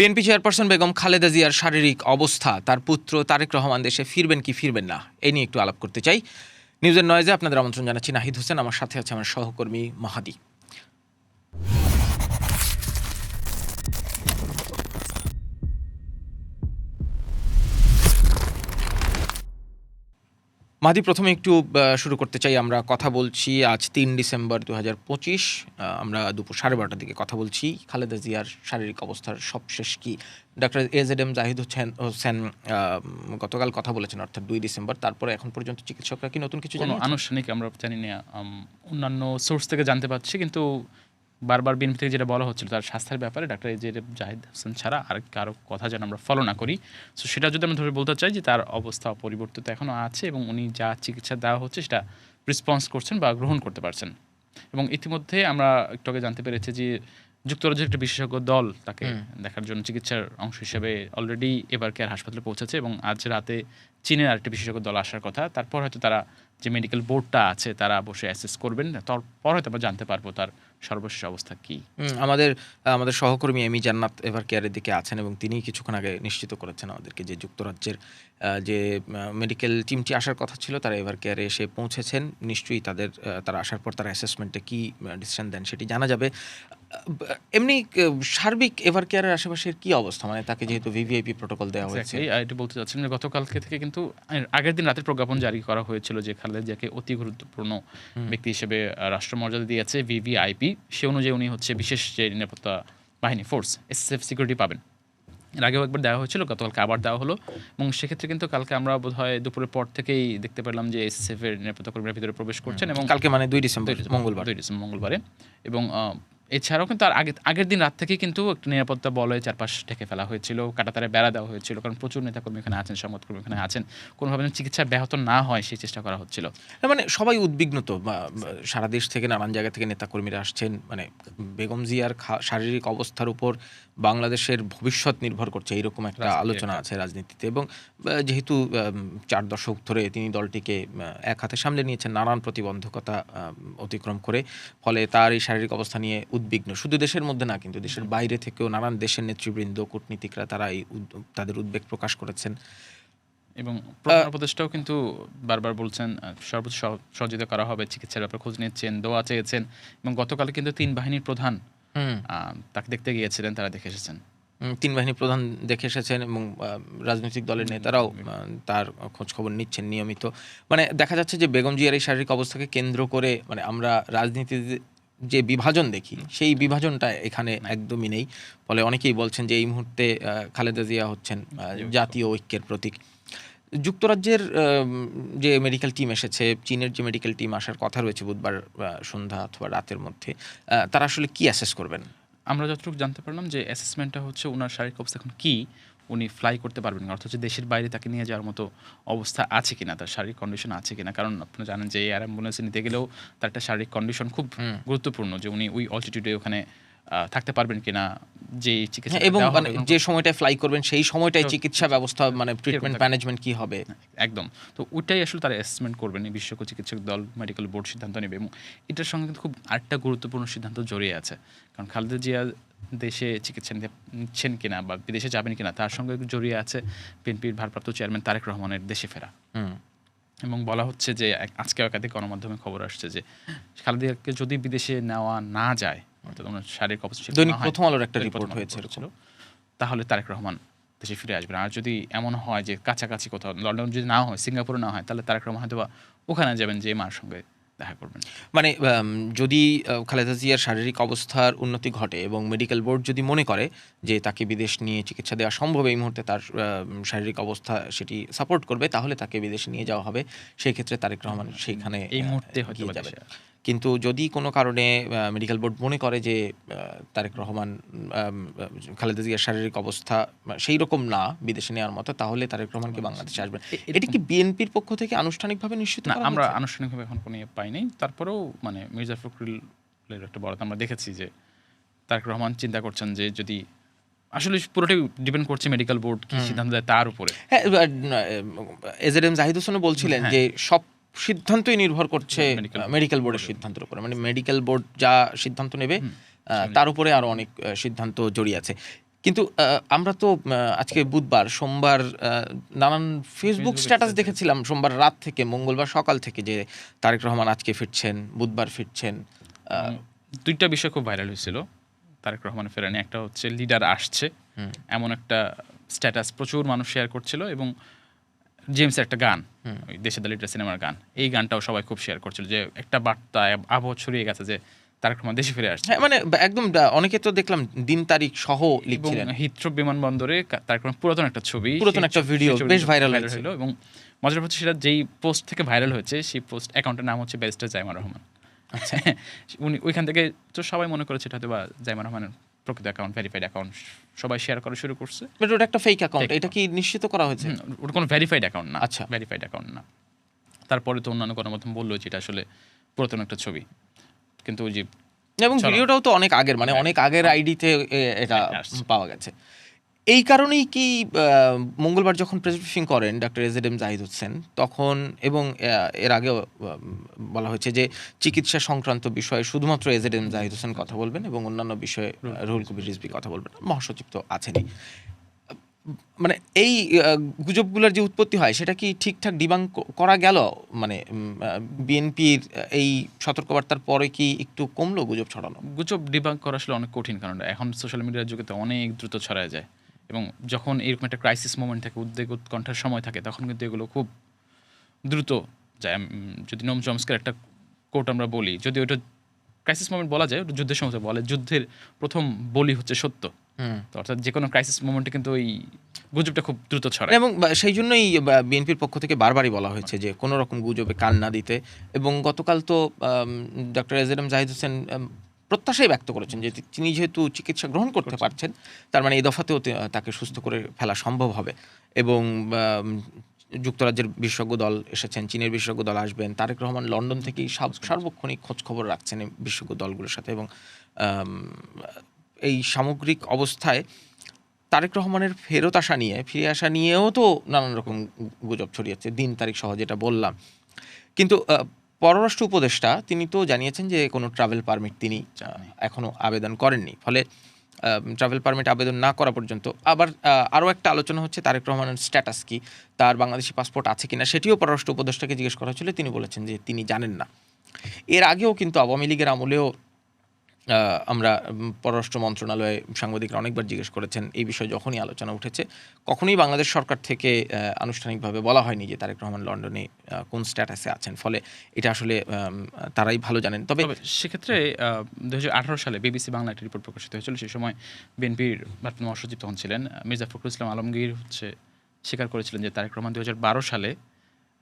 BNP chairperson Begum Khaleda জিয়ার শারীরিক অবস্থা। তার পুত্র তারেক রহমান দেশে ফিরবেন কি ফিরবেন না? এ নিয়ে একটু আলাপ করতে চাই। নিউজের নয়েজে আপনাদের আমন্ত্রণ জানাচ্ছি। নাহিদ হোসেন, আমার সাথে আছে আমার সহকর্মী মাহাদি। মাদি প্রথমে একটু শুরু করতে চাই। আমরা কথা বলছি আজ তিন ডিসেম্বর দু হাজার পঁচিশ আমরা দুপুর সাড়ে বারোটার দিকে কথা বলছি। খালেদা জিয়ার শারীরিক অবস্থার সবশেষ কি? Doctor A Z M Zahid Hossain Hossain গতকাল কথা বলেছেন অর্থাৎ দুই ডিসেম্বর। তারপরে এখন পর্যন্ত চিকিৎসকরা কি নতুন কিছু জানিয়েছেন? আনুষ্ঠানিক আমরা জানি না অন্যান্য সোর্স থেকে জানতে পারছি কিন্তু বারবার বিএনপি থেকে যেটা বলা হচ্ছিল তার স্বাস্থ্যের ব্যাপারে ডাক্তার যে জাহিদ হোসেন ছাড়া আর কারও কথা যেন আমরা ফলো না করি। সো সেটা যদি আমরা ধরে বলতে চাই যে তার অবস্থা অপরিবর্তিত এখনও আছে এবং উনি যা চিকিৎসা দেওয়া হচ্ছে সেটা রেসপন্স করছেন বা গ্রহণ করতে পারছেন। এবং ইতিমধ্যে আমরা একটু আগে জানতে পেরেছি যে যুক্তরাজ্যের একটা বিশেষজ্ঞ দল তাকে দেখার জন্য চিকিৎসার অংশ হিসেবে অলরেডি এবার কেয়ার হাসপাতালে পৌঁছেছে এবং আজ রাতে চীনের আরেকটি বিশেষজ্ঞ দল আসার কথা। তারপর হয়তো তারা যে মেডিকেল বোর্ডটা আছে তারা বসে অ্যাসেস করবেন। তারপর হয়তো আমরা জানতে পারব তার সর্বশেষ অবস্থা কী। আমাদের আমাদের সহকর্মী এমি জান্নাত এভার কেয়ারের দিকে আছেন এবং তিনি কিছুক্ষণ আগে নিশ্চিত করেছেন আমাদেরকে যে যুক্তরাজ্যের যে মেডিকেল টিমটি আসার কথা ছিল তারা এভার কেয়ারে এসে পৌঁছেছেন। নিশ্চয়ই তাদের তারা আসার পর তারা অ্যাসেসমেন্টে কী ডিসিশন দেন সেটি জানা যাবে। এমনি সার্বিক এভার কেয়ারের আশেপাশের কি অবস্থা? মানে তাকে যেহেতু ভিভিআইপি প্রোটোকল দেওয়া হয়েছে। এটা বলতে চাচ্ছিলাম যে গতকালকে থেকে কিন্তু আগের দিন রাতের প্রজ্ঞাপন জারি করা হয়েছিল যে খালেদা জিয়াকে অতি গুরুত্বপূর্ণ ব্যক্তি হিসেবে রাষ্ট্রমর্যাদা দিয়েছে ভিভিআইপি। সে অনুযায়ী উনি হচ্ছে বিশেষ যে নিরাপত্তা বাহিনী ফোর্স এসএফ সিকিউরিটি পাবেন। এর আগেও একবার দেওয়া হয়েছিল গতকালকে আবার দেওয়া হলো। এবং সেক্ষেত্রে কিন্তু কালকে আমরা বোধ হয় দুপুরের পর থেকেই দেখতে পেলাম যে এসএফ এর নিরাপত্তা কর্মীরা ভিতরে প্রবেশ করছেন এবং কালকে মানে দুই ডিসেম্বর মঙ্গলবার। দুই ডিসেম্বর মঙ্গলবারে। এবং এছাড়াও কিন্তু আর আগে আগের দিন রাত থেকেই কিন্তু একটা নিরাপত্তা বলয়ে চারপাশ ঢেকে ফেলা হয়েছিল, কাটাতারে বেড়া দেওয়া হয়েছিল, কারণ প্রচুর নেতাকর্মী এখানে আছেন, সংবাদকর্মী এখানে আছেন। কোনোভাবে চিকিৎসা ব্যাহত না হয় সেই চেষ্টা করা হচ্ছিল। মানে সবাই উদ্বিগ্ন তো সারা দেশ থেকে নানান জায়গা থেকে নেতাকর্মীরা আসছেন মানে বেগম জিয়ার শারীরিক অবস্থার উপর বাংলাদেশের ভবিষ্যৎ নির্ভর করছে। এইরকম একটা আলোচনা আছে রাজনীতিতে এবং যেহেতু চার দশক ধরে তিনি দলটিকে এক হাতে সামলে নিয়েছেন নানান প্রতিবন্ধকতা অতিক্রম করে ফলে তার এই শারীরিক অবস্থা নিয়ে উদ্বিগ্ন। শুধু দেশের মধ্যে না কিন্তু দেশের বাইরে থেকেও নানান দেশের নেতৃবৃন্দ কূটনীতিকরা তারা এই তাদের উদ্বেগ প্রকাশ করেছেন। এবং প্রধান উপদেষ্টাও কিন্তু বারবার বলছেন সর্বোচ্চ সহ- সহযোগিতা করা হবে চিকিৎসার ব্যাপারে খোঁজ নিচ্ছেন দোয়া চেয়েছেন এবং গতকালে কিন্তু তিন বাহিনীর প্রধান তাকে দেখতে গিয়েছিলেন তারা দেখে এসেছেন। তিন বাহিনী প্রধান দেখে এসেছেন এবং রাজনৈতিক দলের নেতারাও তার খোঁজ খবর নিচ্ছেন নিয়মিত। মানে দেখা যাচ্ছে যে বেগম জিয়ার এই শারীরিক অবস্থাকে কেন্দ্র করে মানে আমরা রাজনীতিতে যে বিভাজন দেখি সেই বিভাজনটা এখানে একদমই নেই। ফলে অনেকেই বলছেন যে এই মুহূর্তে খালেদা জিয়া হচ্ছেন জাতীয় ঐক্যের প্রতীক। যুক্তরাজ্যের যে মেডিকেল টিম এসেছে চীনের যে মেডিকেল টিম আসার কথা রয়েছে বুধবার সন্ধ্যা অথবা রাতের মধ্যে তারা আসলে কি অ্যাসেস করবেন? আমরা যতটুকু জানতে পারলাম যে অ্যাসেসমেন্টটা হচ্ছে ওনার শারীরিক অবস্থা এখন কী উনি ফ্লাই করতে পারবেন না অর্থাৎ হচ্ছে দেশের বাইরে তাকে নিয়ে যাওয়ার মতো অবস্থা আছে কিনা তার শারীরিক কন্ডিশন আছে কিনা কারণ আপনি জানেন যে এয়ার অ্যাম্বুলেন্সে নিতে গেলেও তার একটা শারীরিক কন্ডিশন খুব গুরুত্বপূর্ণ যে উনি ওই অলটিটিউডে ওখানে থাকতে পারবেন কিনা যে চিকিৎসা হ্যাঁ, এবং মানে যে সময়টায় ফ্লাই করবেন সেই সময়টায় চিকিৎসা ব্যবস্থা মানে ট্রিটমেন্ট ম্যানেজমেন্ট কি হবে? একদম। তো ওইটাই আসলে তারা অ্যাসেসমেন্ট করবেন এই বিশেষজ্ঞ চিকিৎসক দল মেডিকেল বোর্ড সিদ্ধান্ত নেবে এবং এটার সঙ্গে কিন্তু খুব আরেকটা গুরুত্বপূর্ণ সিদ্ধান্ত জড়িয়ে আছে। কারণ খালেদা জিয়া দেশে চিকিৎসা নিতে নিচ্ছেন কিনা বা বিদেশে যাবেন কিনা তার সঙ্গে জড়িয়ে আছে বিএনপির ভারপ্রাপ্ত চেয়ারম্যান তারেক রহমানের দেশে ফেরা। এবং বলা হচ্ছে যে আজকে একাধিক গণমাধ্যমে খবর আসছে যে খালেদাকে যদি বিদেশে নেওয়া না যায় অর্থাৎ ওনার শারীরিক অবস্থা দৈনিক প্রথম আলোর একটা রিপোর্ট হয়েছে তাহলে তারেক রহমান দেশে ফিরে আসবেন। আর যদি এমন হয় যে কাছাকাছি কোথাও লন্ডন যদি না হয় সিঙ্গাপুরে না হয় তাহলে তারেক রহমান হয়তোবা ওখানে যাবেন যে মার সঙ্গে দেখা করবেন। মানে যদি খালেদা জিয়ার শারীরিক অবস্থার উন্নতি ঘটে এবং মেডিকেল বোর্ড যদি মনে করে যে তাকে বিদেশ নিয়ে চিকিৎসা দেওয়া সম্ভব এই মুহূর্তে তার শারীরিক অবস্থা সেটি সাপোর্ট করবে তাহলে তাকে বিদেশে নিয়ে যাওয়া হবে। সেই ক্ষেত্রে তারেক রহমান সেইখানে এই মুহূর্তে হয়তো গিয়ে কিন্তু যদি কোনো কারণে মেডিকেল বোর্ড মনে করে যে তারেক রহমান খালেদা জিয়ার শারীরিক অবস্থা সেই রকম না বিদেশে নেওয়ার মতো তাহলে তারেক রহমানকে বাংলাদেশে আসবেন এটা কি বিএনপির পক্ষ থেকে আনুষ্ঠানিকভাবে নিশ্চিত না আমরা আনুষ্ঠানিকভাবে এখন কোনো ইয়ে পাই নাই তারপরেও মানে মির্জা ফখরুলের একটা বরাত আমরা দেখেছি যে তারেক রহমান চিন্তা করছেন যে যদি আসলে পুরোটাই ডিপেন্ড করছে মেডিকেল বোর্ড কি সিদ্ধান্ত দেয় তার উপরে। হ্যাঁ এজেড এম জাহিদ হোসেনও বলছিলেন হ্যাঁ। যে সব সিদ্ধান্তই নির্ভর করছে মেডিকেল বোর্ডের সিদ্ধান্তের উপরে। মানে মেডিকেল বোর্ড যা সিদ্ধান্ত নেবে তার উপরে আরও অনেক সিদ্ধান্ত জড়িয়ে আছে। কিন্তু আমরা তো আজকে বুধবার সোমবার নানান ফেসবুক স্ট্যাটাস দেখেছিলাম। সোমবার রাত থেকে মঙ্গলবার সকাল থেকে যে তারেক রহমান আজকে ফিরছেন বুধবার ফিরছেন দুইটা বিষয় খুব ভাইরাল হয়েছিল। তারেক রহমান ফেরানি একটা হচ্ছে লিডার আসছে। এমন একটা স্ট্যাটাস প্রচুর মানুষ শেয়ার করছিল এবং জেমসের একটা গান ওই দেশের লিডার সিনেমার গান এই গানটাও সবাই খুব শেয়ার করছিল যে একটা বার্তা আবহাওয়া ছড়িয়ে গেছে যে তারেক রহমান দেশে ফিরে আসছে। হ্যাঁ মানে একদম অনেকে তো দেখলাম দিন তারিখ সহ লিখছিলেন। বিমানবন্দরে তার কোনো পুরাতন একটা ছবি পুরাতন একটা ছবিটা বেশ ভাইরাল viral হয়েছে। হলো এবং মজার হচ্ছে সেটা যেই পোস্ট থেকে ভাইরাল হয়েছে সেই পোস্ট অ্যাকাউন্টের নাম হচ্ছে ব্যারিস্টার জাইমা রহমান। আচ্ছা। উনি ওইখান থেকে তো সবাই মনে করেছে এটা হয়তো বা জাইমা রহমানের প্রকৃত অ্যাকাউন্ট ভেরিফাইড অ্যাকাউন্ট সবাই শেয়ার করা শুরু করছে। বাট ওটা একটা ফেক অ্যাকাউন্ট এটা কি নিশ্চিত করা হয়েছে? ওটা কোনো ভেরিফাইড অ্যাকাউন্ট না আচ্ছা। ভেরিফাইড অ্যাকাউন্ট না। তারপরে তো অন্যান্য গণমাধ্যম বলল যে এটা আসলে পুরাতন একটা ছবি। কিন্তু ওই যে এবং ভিডিওটাও তো অনেক আগের মানে হ্যাঁ। অনেক আগের আইডিতে এটা হ্যাঁ, পাওয়া গেছে। এই কারণেই কি মঙ্গলবার যখন প্রেস ব্রিফিং করেন doctor A Z M Zahid Hossain তখন এবং এর আগেও বলা হয়েছে যে চিকিৎসা সংক্রান্ত বিষয়ে শুধুমাত্র এজ এম জাহিদ হোসেন কথা বলবেন এবং অন্যান্য বিষয়ে রুহুল কবির রিজভি কথা বলবেন মহাসচিব তো আছেনই। মানে এই গুজবগুলোর যে উৎপত্তি হয় সেটা কি ঠিকঠাক ডিবাং করা গেল? মানে বিএনপির এই সতর্কবার্তার পরে কি একটু কমলো গুজব ছড়ানো? গুজব ডিবাঙ্ক করা আসলে অনেক কঠিন কারণ এখন সোশ্যাল মিডিয়ার যুগে তো অনেক দ্রুত ছড়ায় যায়। এবং যখন এরকম একটা ক্রাইসিস মোমেন্ট থাকে উদ্বেগ উৎকণ্ঠার সময় থাকে তখন কিন্তু এগুলো খুব দ্রুত যায়। যদি নোম চমস্কার একটা কোট আমরা বলি যদি ওটা ক্রাইসিস মোমেন্ট বলা যায় ওটা যুদ্ধের সময় বলে যুদ্ধের প্রথম বলি হচ্ছে সত্য। তো অর্থাৎ যে কোনো ক্রাইসিস মোমেন্টে কিন্তু ওই গুজবটা খুব দ্রুত ছড়ায়। এবং সেই জন্যই বিএনপির পক্ষ থেকে বারবারই বলা হয়েছে যে কোনো রকম গুজবে কান না দিতে। এবং গতকাল তো doctor A Z M Zahid Hossain প্রত্যাশাই ব্যক্ত করেছেন যে তিনি যেহেতু চিকিৎসা গ্রহণ করতে পারছেন তার মানে এই দফাতেও তাকে সুস্থ করে ফেলা সম্ভব হবে। এবং যুক্তরাজ্যের বিশেষজ্ঞ দল এসেছেন চীনের বিশেষজ্ঞ দল আসবেন তারেক রহমান লন্ডন থেকেই সার্বক্ষণিক খোঁজ খবর রাখছেন বিশেষজ্ঞ দলগুলোর সাথে এবং এই সামগ্রিক অবস্থায় তারেক রহমানের ফেরত আসা নিয়ে ফিরে আসা নিয়েও তো নানান রকম গুজব ছড়িয়েছে দিন তারিখ সহ যেটা বললাম। কিন্তু পররাষ্ট্র উপদেষ্টা, তিনি তো জানিয়েছেন যে কোনো ট্রাভেল পারমিট তিনি এখনও এখনও আবেদন করেননি। ফলে ট্রাভেল পারমিট আবেদন না করা পর্যন্ত, আবার আরও একটা আলোচনা হচ্ছে তারেক রহমানের স্ট্যাটাস কি, তার বাংলাদেশি পাসপোর্ট আছে কিনা, সেটিও পররাষ্ট্র উপদেষ্টাকে জিজ্ঞেস করা হয়েছিল, তিনি বলেছেন যে তিনি জানেন না। এর আগেও কিন্তু আওয়ামী লীগের আমলেও আমরা পররাষ্ট্র মন্ত্রণালয়ে সাংবাদিকরা অনেকবার জিজ্ঞেস করেছেন এই বিষয়ে যখনই আলোচনা উঠেছে, কখনোই বাংলাদেশ সরকার থেকে আনুষ্ঠানিকভাবে বলা হয়নি যে তারেক রহমান লন্ডনে কোন স্ট্যাটাসে আছেন। ফলে এটা আসলে তারাই ভালো জানেন। তবে সেক্ষেত্রে দু হাজার আঠারো সালে বিবিসি বাংলা একটা রিপোর্ট প্রকাশিত হয়েছিল। সেই সময় বিএনপির ভারপ্রাপ্ত মহাসচিব তখন ছিলেন, মির্জা ফখরুল ইসলাম আলমগীর হচ্ছে স্বীকার করেছিলেন যে তারেক রহমান দু বারো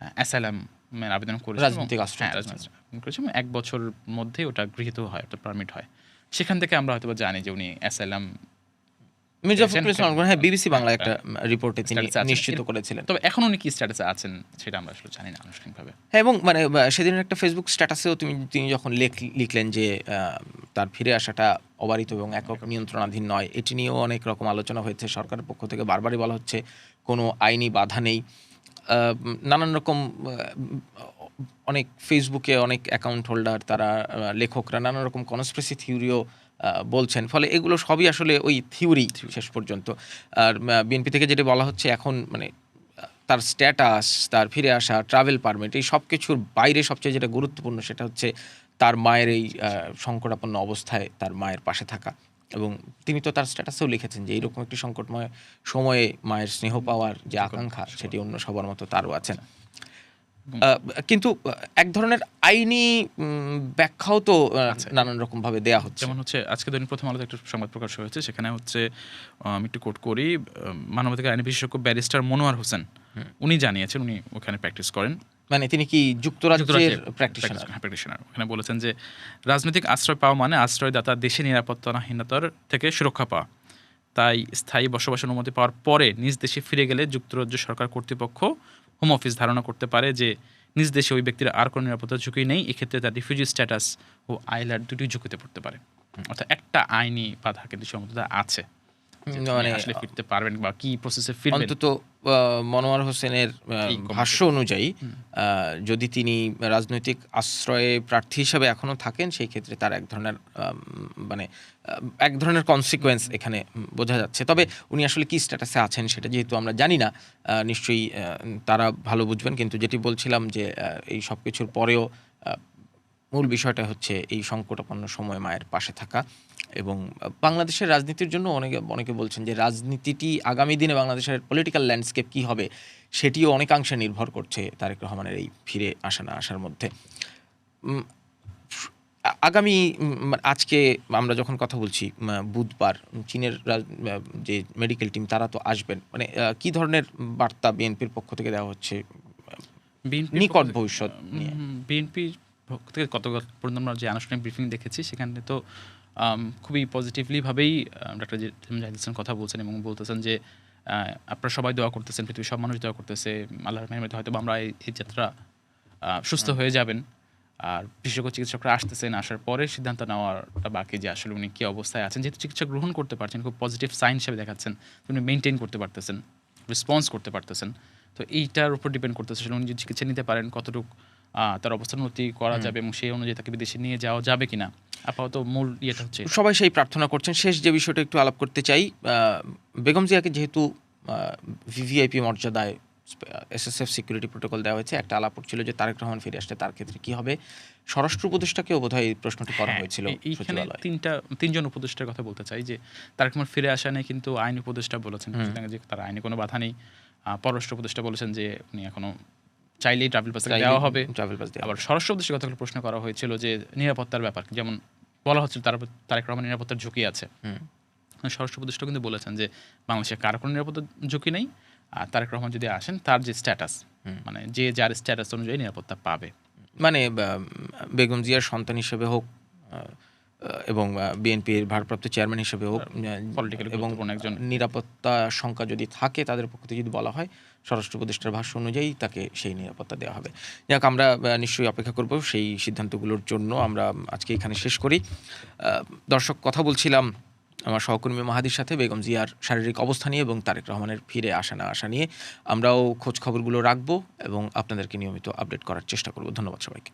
সালে অ্যাসাইলামের আবেদন করেছেন রাজনৈতিক আশ্রয় হ্যাঁ, আবেদন এবং এক বছর মধ্যে ওটা গৃহীত হয় অর্থাৎ পারমিট হয়। সেখান থেকে আমরা হয়তো জানি যে উনি অ্যাসাইলাম মির্জা ফখরুল ইসলাম হ্যাঁ বিবিসি বাংলা একটা রিপোর্টে তিনি নিশ্চিত করেছিলেন। তবে এখন উনি কি স্ট্যাটাসে আছেন সেটা আমরা আসলে জানি না আনুষ্ঠানিকভাবে। হ্যাঁ এবং মানে সেদিনের একটা ফেসবুক স্ট্যাটাসেও তুমি তিনি যখন লেখ- লিখলেন যে তার ফিরে আসাটা অবারিত এবং একক। নিয়ন্ত্রণাধীন নয় এটি নিয়েও অনেক রকম আলোচনা হয়েছে সরকারের পক্ষ থেকে। বারবারই বলা হচ্ছে কোনো আইনি বাধা নেই। নানান রকম অনেক ফেসবুকে অনেক অ্যাকাউন্ট হোল্ডার তারা লেখকরা নানান রকম কনস্প্রেসি থিওরিও বলছেন। ফলে এগুলো সবই আসলে ওই থিওরি শেষ পর্যন্ত। আর বিএনপি থেকে যেটা বলা হচ্ছে এখন মানে তার স্ট্যাটাস তার ফিরে আসা ট্রাভেল পারমিট এই সব কিছুর বাইরে সবচেয়ে যেটা গুরুত্বপূর্ণ সেটা হচ্ছে তার মায়ের এই সংকটাপন্ন অবস্থায় তার মায়ের পাশে থাকা। এবং তিনি তো তার স্ট্যাটাসেও লিখেছেন যে এইরকম একটি সংকটময় সময়ে মায়ের স্নেহ পাওয়ার যে আকাঙ্ক্ষা সেটি অন্য সবার মতো তারও আছে না। কিন্তু এক ধরনের আইনি ব্যাখ্যাও তো নানান রকম ভাবে দেয়া হচ্ছে। যেমন হচ্ছে আজকে দৈনিক প্রথম আলোতে একটা সংবাদ প্রকাশ হয়েছে সেখানে হচ্ছে আমি একটু কোট করি মানবাধিকার আইন বিশেষজ্ঞ ব্যারিস্টার মনোয়ার হোসেন উনি জানিয়েছেন উনি ওখানে প্র্যাকটিস করেন। মানে তিনি কি যুক্তরাজ্যের প্র্যাকটিশনার ওখানে বলেছেন যে রাজনৈতিক আশ্রয় পাওয়া মানে আশ্রয়দাতা দেশে নিরাপত্তাহীনতার থেকে সুরক্ষা পাওয়া। তাই স্থায়ী বসবাস অনুমতি পাওয়ার পরে নিজ দেশে ফিরে গেলে যুক্তরাজ্য সরকার কর্তৃপক্ষ হোম অফিস ধারণা করতে পারে যে নিজ দেশে ওই ব্যক্তির আর কোনো নিরাপত্তা ঝুঁকি নেই। এক্ষেত্রে তার রিফিউজি স্ট্যাটাস ও আইলার দুটি ঝুঁকিতে পড়তে পারে। অর্থাৎ একটা আইনি বাধা কিন্তু সীমাবদ্ধতা আছে। মানে- আসলে ফিরতে পারবেন বা কি প্রসেসে ফিরবেন। অন্তত মনোয়ার হোসেনের ভাষ্য অনুযায়ী যদি তিনি রাজনৈতিক আশ্রয়ে প্রার্থী হিসাবে এখনও থাকেন সেই ক্ষেত্রে তার এক ধরনের মানে এক ধরনের কনসিকোয়েন্স এখানে বোঝা যাচ্ছে। তবে উনি আসলে কি স্ট্যাটাসে আছেন সেটা যেহেতু আমরা জানি না নিশ্চয়ই তারা ভালো বুঝবেন। কিন্তু যেটি বলছিলাম যে এই সব কিছুর পরেও মূল বিষয়টা হচ্ছে এই সংকটাপন্ন সময় মায়ের পাশে থাকা। এবং বাংলাদেশের রাজনীতির জন্য অনেকে অনেকে বলছেন যে রাজনীতিটি আগামী দিনে বাংলাদেশের পলিটিক্যাল ল্যান্ডস্কেপ কি হবে সেটিও অনেকাংশে নির্ভর করছে তারেক রহমানের এই ফিরে আসা না আসার মধ্যে। আগামী আজকে আমরা যখন কথা বলছি বুধবার চীনের যে মেডিকেল টিম তারা তো আসবেন। মানে কি ধরনের বার্তা বিএনপির পক্ষ থেকে দেওয়া হচ্ছে? নিকট ভবিষ্যৎ বিএনপির পক্ষ থেকে গত পর্যন্ত আমরা যে আনুষ্ঠানিক ব্রিফিং দেখেছি সেখানে তো খুবই পজিটিভলিভাবেই ডক্টর জাহিদ হাসান কথা বলছেন এবং বলতেছেন যে আপনারা সবাই দোয়া করতেছেন পৃথিবীর সব মানুষ দোয়া করতেছে আল্লাহর মেহমতে হয়তো আমরা এই যাত্রা সুস্থ হয়ে। যাবেন। আর বিশেষজ্ঞ চিকিৎসকরা আসতেছেন আসার পরে সিদ্ধান্ত নেওয়াটা বাকি যে আসলে উনি কী অবস্থায় আছেন যেহেতু চিকিৎসা গ্রহণ করতে পারছেন খুব পজিটিভ সাইন হিসেবে দেখাচ্ছেন উনি মেনটেন করতে পারতেছেন রেসপন্স করতে পারতেছেন। তো এইটার উপর ডিপেন্ড করতেছে আসলে উনি যদি চিকিৎসা নিতে পারেন কতটুকু তার অবস্থার উন্নতি করা যাবে এবং সেই অনুযায়ী তাকে বিদেশে নিয়ে যাওয়া যাবে কিনা? আপাতত মূল ইয়েটা হচ্ছে সবাই সেই প্রার্থনা করছেন। শেষ যে বিষয়টা একটু আলাপ করতে চাই বেগম জিয়াকে যেহেতু ভিভিআইপি মর্যাদায় এসএসএফ সিকিউরিটি প্রোটোকল দেওয়া হয়েছে একটা আলাপ ছিল যে তারেক রহমান ফিরে আসলে তার ক্ষেত্রে কি হবে? স্বরাষ্ট্র উপদেষ্টাকেও বোধহয় এই প্রশ্নটি করা হ্যাঁ, হয়েছিল এইখানে তিনটা তিনজন উপদেষ্টার কথা বলতে চাই যে তারেক রহমান ফিরে আসা নিয়ে কিন্তু আইন উপদেষ্টা বলেছেন। যে তার আইনে কোনো বাধা নেই। আহ, পররাষ্ট্র উপদেষ্টা বলেছেন যে উনি এখনও চাইলেই ট্রাভেল পাস দেওয়া হবে। ট্রাভেল পাস আবার স্বরাষ্ট্র উপদেষ্টা কথাগুলো প্রশ্ন করা হয়েছিল যে নিরাপত্তার ব্যাপার যেমন বলা হচ্ছিল তার তারেক রহমান নিরাপত্তার ঝুঁকি আছে। স্বরাষ্ট্র উপদেষ্টা কিন্তু বলেছেন যে বাংলাদেশে কার কোনো নিরাপত্তার ঝুঁকি নেই। আর তারেক রহমান যদি আসেন তার যে স্ট্যাটাস মানে যে যার স্ট্যাটাস অনুযায়ী নিরাপত্তা পাবে। মানে বেগম জিয়ার সন্তান হিসেবে হোক এবং বিএনপির ভারপ্রাপ্ত চেয়ারম্যান হিসেবে হোক এবং একজন। নিরাপত্তা সংখ্যা যদি থাকে তাদের পক্ষ থেকে যদি বলা হয় স্বরাষ্ট্র উপদেষ্টার ভাষ্য অনুযায়ী তাকে সেই নিরাপত্তা দেওয়া হবে। যাক, আমরা নিশ্চয়ই অপেক্ষা করব সেই সিদ্ধান্তগুলোর জন্য। আমরা আজকে এখানে শেষ করি। দর্শক, কথা বলছিলাম আমার সহকর্মী মাহাদির সাথে, বেগম জিয়ার শারীরিক অবস্থা নিয়ে এবং তারেক রহমানের ফিরে আসা না আসা নিয়ে। আমরাও খোঁজ খবরগুলো রাখব এবং আপনাদেরকে নিয়মিত আপডেট করার চেষ্টা করব। ধন্যবাদ সবাইকে।